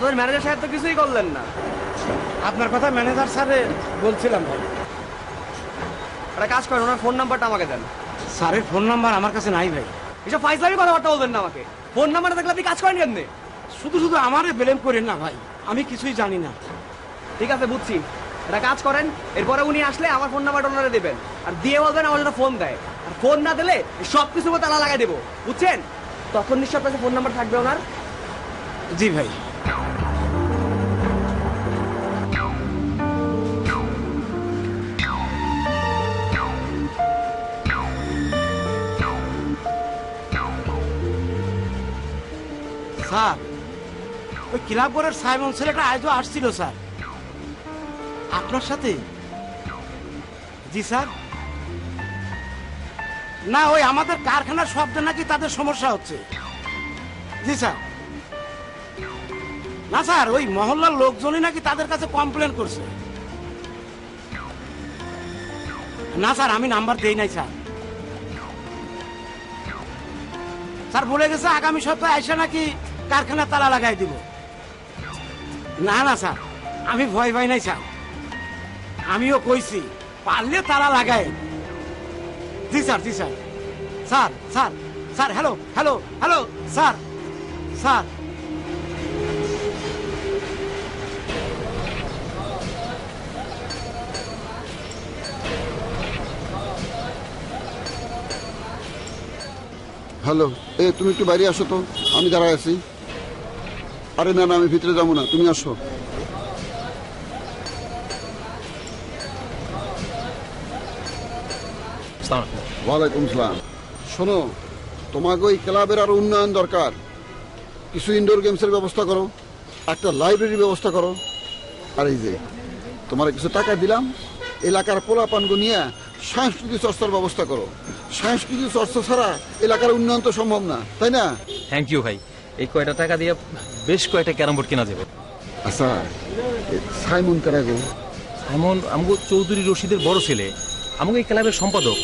আমাদের ম্যানেজার সাহেব তো কিছুই করলেন না। আপনার কথা ম্যানেজার স্যারে বলছিলাম ভাই। একটা কাজ করেন ওনার ফোন নাম্বারটা আমাকে দেন। স্যারের ফোন নাম্বার আমার কাছে নাই ভাই। এসব ফাইজলামি কথাবার্তা বলবেন না আমাকে। ফোন নাম্বারটা দেখলে আপনি কাজ করেন কেমনে? শুধু শুধু আমারে ব্লেম করেন না ভাই। আমি কিছুই জানি না। ঠিক আছে বুঝছি। একটা কাজ করেন এরপরে উনি আসলে আমার ফোন নাম্বারটা ওনারে দেবেন। আর দিয়ে বলবেন আমার জন্য ফোন দেয়। আর ফোন না দিলে সব কিছু তালা লাগাই দেবো। বুঝছেন? তখন নিশ্চয় আপনার কাছে ফোন নাম্বার থাকবে ওনার। জি ভাই। স্যার, ওই ক্লাবঘরের সাইমন ছেলেটা আজও আসছিল, স্যার। আপনার সাথে? জি, স্যার। না, ওই আমাদের কারখানার শব্দে নাকি তাদের সমস্যা হচ্ছে। জি, স্যার। না স্যার, ওই মহল্লার লোকজনই নাকি তাদের কাছে কমপ্লেন করছে। না স্যার, আমি নাম্বার দেই নাই, স্যার। স্যার, বলে গেছে আগামী সপ্তাহে এসে নাকি কারখানা তালা লাগাই দিব। না না, স্যার, আমি ভয় পাই নাই, স্যার। আমিও কইছি, পারলে তালা লাগাই। জি, স্যার জি, sir. Sir sir sir hello hello hello sir sir. Hello এ তুমি একটু বাইরে আসো তো আমি দাঁড়ায় আছি। আরে না না আমি ভিতরে যাব না তুমি আসো। ওয়ালাইকুম সালাম। শোনো তোমাকে ওই ক্লাবের আরও উন্নয়ন দরকার। কিছু ইনডোর গেমসের ব্যবস্থা করো একটা লাইব্রেরির ব্যবস্থা করো। আর এই যে তোমার কিছু টাকা দিলাম এলাকার পোলাপানগো নিয়ে সাংস্কৃতিক চর্চার ব্যবস্থা করো। সাংস্কৃতিক চর্চা ছাড়া এলাকার উন্নয়ন তো সম্ভব না তাই না? থ্যাংক ইউ ভাই। এই কয়টা টাকা দিয়ে বেশ কয়টা ক্যারাম বোর্ড কেনা যাবে? আচ্ছা সাইমন কারাগো এমন আমগো চৌধুরী রশিদের বড় ছেলে। আমাকে এই ক্লাবের সম্পাদক।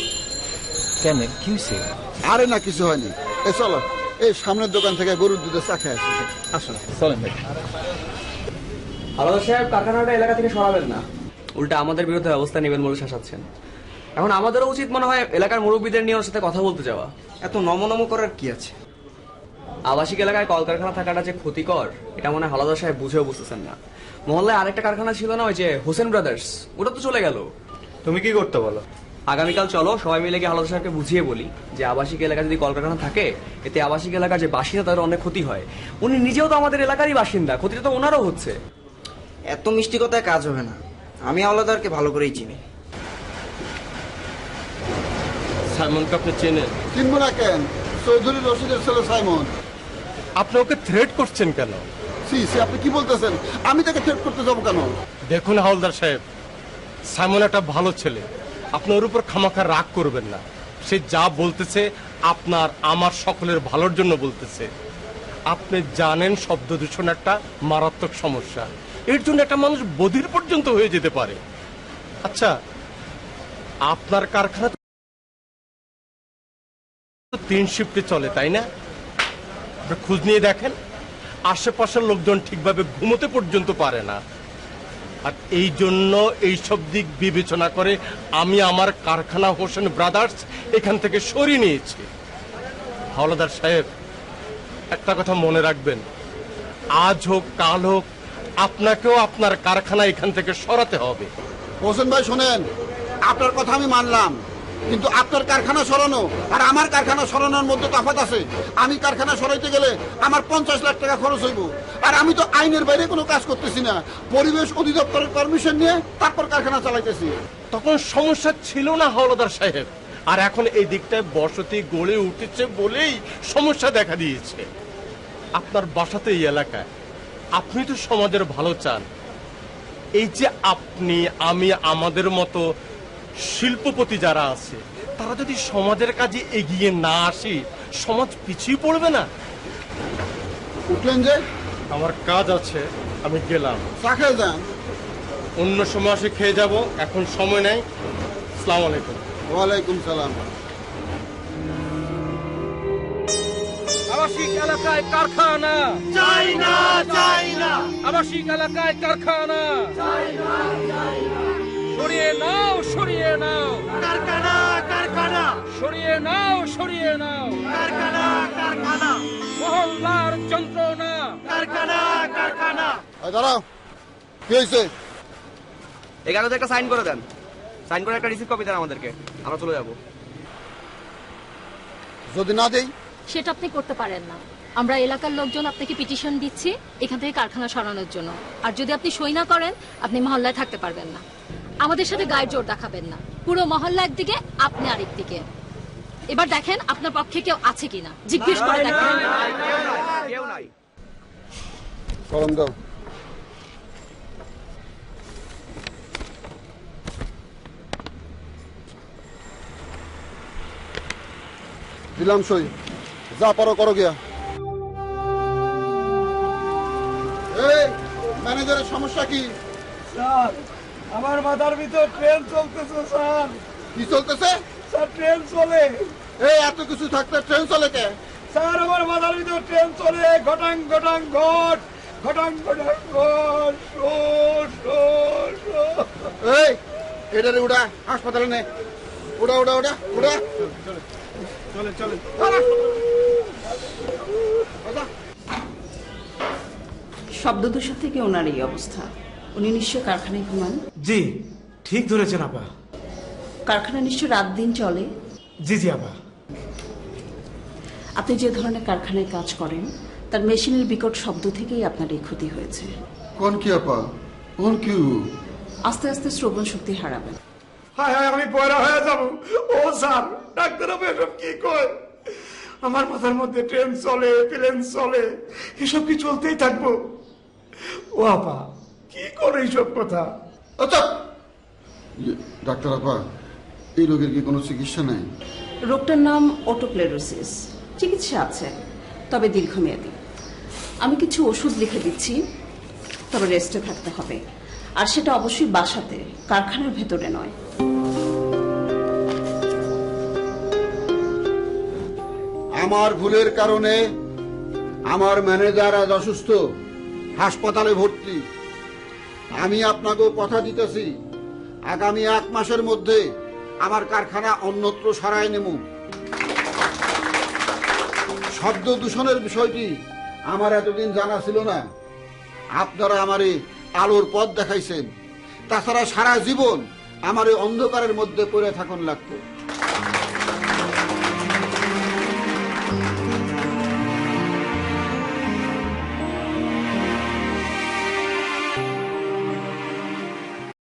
কেন কি হয়েছে আরে না কিছু হয়নি। এ চলো। এই সামনের দোকান থেকে গরুর দুধের চা খেয়ে আসি। আসো। চলেন ভাই। আলাদা সাহেব কারখানাটা এলাকা থেকে সরাবেন না। উল্টা আমাদের বিরুদ্ধে ব্যবস্থা নেবেন বলে শাসাচ্ছেন। এখন আমাদেরও উচিত মনে হয় এলাকার মুরব্বীদের নিয়ে ওর সাথে কথা বলতে যাওয়া। এত নমনম করার কি আছে? আবাসিক এলাকায় কলকারখানা থাকাটা যে ক্ষতিকর এটা মনে হয় হালাদার সাহেব বুঝেও বুঝতেছেন না। মহল্লায় আরেকটা কারখানা ছিল না ওই যে হোসেন ব্রাদার্স ওটা তো চলে গেল। তুমি কি করতে বলো? আগামীকাল চলো সবাই মিলে গিয়ে হালাদার সাহেবকে বুঝিয়ে বলি যে আবাসিক এলাকা যদি কলকারখানা থাকে এতে আবাসিক এলাকার যে বাসিন্দা তাদের অনেক ক্ষতি হয়। উনি নিজেও তো আমাদের এলাকারই বাসিন্দা ক্ষতিটা তো ওনারও হচ্ছে। এত মিষ্টি কথায় কাজ হবে না। আমি আওলাদারকে ভালো করেই চিনি। সাইমনকে আপনি চেনেন? চিনবো না কেন? চৌধুরী রশিদের ছেলে সাইমন। আপনি ওকে থ্রেট করছেন কেন? সি সি আপনি কি বলতেছেন? আমি তাকে থ্রেট করতে যাব কেন? দেখুন হাওলদার সাহেব সাইমন একটা ভালো ছেলে। আপনি ওর উপর খামাখা রাগ করবেন না। সে যা বলতেছে আপনার আমার সকলের ভালোর জন্য বলতেছে। আপনি জানেন শব্দ দূষণ একটা মারাত্মক সমস্যা। এর জন্য একটা মানুষ বধির পর্যন্ত হয়ে যেতে পারে। আচ্ছা আপনার কারখানা তিন শিফটে চলে, তাই না? খোঁজ নিয়ে দেখেন, আশেপাশের লোকজন ঠিকভাবে ঘুমোতে পর্যন্ত পারে না। আর এই জন্য এইসব দিক বিবেচনা করে আমি আমার কারখানা হোসেন ব্রাদার্স এখান থেকে সরিয়ে নিয়েছি। হাওলাদার সাহেব, একটা কথা মনে রাখবেন। আজ হোক, কাল হোক, আপনাকেও আপনার কারখানা এখান থেকে সরাতে হবে। হোসেন ভাই, শোনেন, আপনার কথা আমি মানলাম। কিন্তু আপনার কারখানা সরানো আর আমার কারখানা সরানোর মধ্যে তফাৎ আছে। আমি কারখানা সরাইতে গেলে আমার পঞ্চাশ লাখ টাকা খরচ হইব। আর আমি তো আইনের বাইরে কোনো কাজ করতেছি না। পরিবেশ অধিদপ্তরের পারমিশন নিয়ে তারপর কারখানা চালাইতেছি। তখন সমস্যা ছিল না হাওলাদার সাহেব? আর এখন এই দিকটায় বসতি গড়ে উঠেছে বলেই সমস্যা দেখা দিয়েছে। আপনার বাসাতে এই এলাকায়। আপনি তো সমাজের ভালো চান। এই যে আপনি, আমি, আমাদের মতো শিল্পপতি যারা আছে তারা যদি সমাজের কাজে এগিয়ে না আসে সমাজ পিছিয়ে পড়বে না? উঠলেন যে? আমার কাজ আছে আমি গেলাম। চা খেয়ে যান। অন্য সময় এসে খেয়ে যাব এখন সময় নেই। আসসালামু আলাইকুম। ওয়ালাইকুম সালাম। আবাসিক এলাকায় কারখানা। চাই না চাই না। আবাসিক এলাকায় কারখানা। সরিয়ে নাও সরিয়ে নাও। কারখানা কারখানা। সরিয়ে নাও সরিয়ে নাও। কারখানা কারখানা। মহল্লার যন্ত্রণা। কারখানা কারখানা। দাঁড়াও কি হয়েছে একটা সাইন করে দেন। সাইন করে একটা রিসিভ কপি দেন আমাদেরকে। আমরা চলে যাব। যদি না দেই? সেটা আপনি করতে পারেন না। আমরা এলাকার লোকজন আপনাকে পিটিশন দিচ্ছি এখান থেকে কারখানা সরানোর জন্য। আর যদি আপনি সই না করেন আপনি মহল্লায় থাকতে পারবেন না। আমাদের সাথে গায়ের জোর দেখাবেন না। পুরো মহল্লা একদিকে আপনি আরেক দিকে। এবার দেখেন আপনার পক্ষে কেউ আছে কিনা। জিজ্ঞেস করে দেখেন। কলম দাও। দিলাম সই। যা পারো করো গিয়া। এই ম্যানেজারের সমস্যা কি? স্যার আমার মাথার ভিতর ট্রেন চলতেছে স্যার। কি চলতেছে? স্যার ট্রেন চলে। এই এত কিছু থাকতে ট্রেন চলে কে? স্যার আমার মাথার ভিতর ট্রেন চলে। ঘটাং ঘটাং ঘট। ঘটাং ঘটাং ঘট। শো শো শো। এই এটারে উড়া হাসপাতালে নে। উড়া উড়া উড়া উড়া। চলে চলে শব্দদূষণ থেকে ওনার এই অবস্থা। উনি নিশ্চয় কারখানায় ঘুমান। জি ঠিক ধরেছেন আপা। কারখানা নিশ্চয় রাত দিন চলে। জি জি আপা। আপনি যে ধরনের কারখানায় কাজ করেন তার মেশিনের বিকট শব্দ থেকেই আপনার এই ক্ষতি হয়েছে। কোন কি আপা? কোন কি? আস্তে আস্তে শ্রবণ শক্তি হারাবেন। হায় হায় আমি পয়রা হয়ে যাব। ও স্যার ডাক্তার আপু এসব কি কয়? আমার মাথার মধ্যে ট্রেন চলে প্লেন চলে এসব কি চলতেই থাকব? ও আপা কি করে এইসব কথা? আচ্ছা ইয়ে, ডাক্তার আপা এই রোগের কি কোনো চিকিৎসা নেই? রোগটার নাম অটোপ্লেরোসিস চিকিৎসা আছে তবে দীর্ঘমেয়াদী। আমি কিছু ওষুধ লিখে দিচ্ছি তবে রেস্টে থাকতে হবে। আর সেটা অবশ্যই বাসাতে কারখানার ভেতরে নয়। আমার ভুলের কারণে আমার ম্যানেজার আজ অসুস্থ। হাসপাতালে ভর্তি। আমি আপনাকে কথা দিতেছি। আগামী এক মাসের মধ্যে আমার কারখানা অন্যত্র সারায় নেব। শব্দ দূষণের বিষয়টি আমার এতদিন জানা ছিল না। আপনারা আমারে আলোর পথ দেখাইছেন। তাছাড়া সারা জীবন আমার অন্ধকারের মধ্যে পড়ে থাকুন লাগতো।